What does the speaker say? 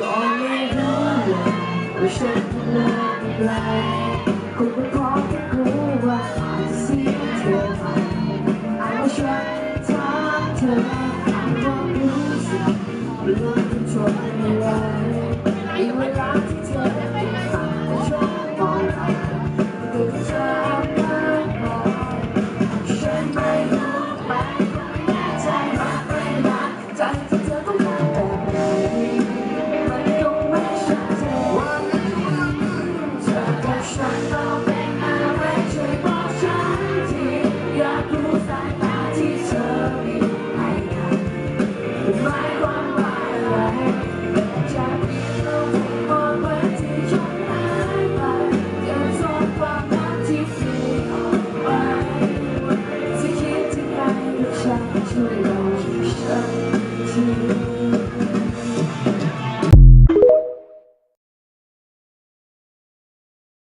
ก็ไม่รู้ว่าฉันทำอะไรคงเป็นเพราะแค่ว่าอาจจะเสียเอาจจะเธออาจรู้สึกเรื่องที่ชวนไม่ไ story.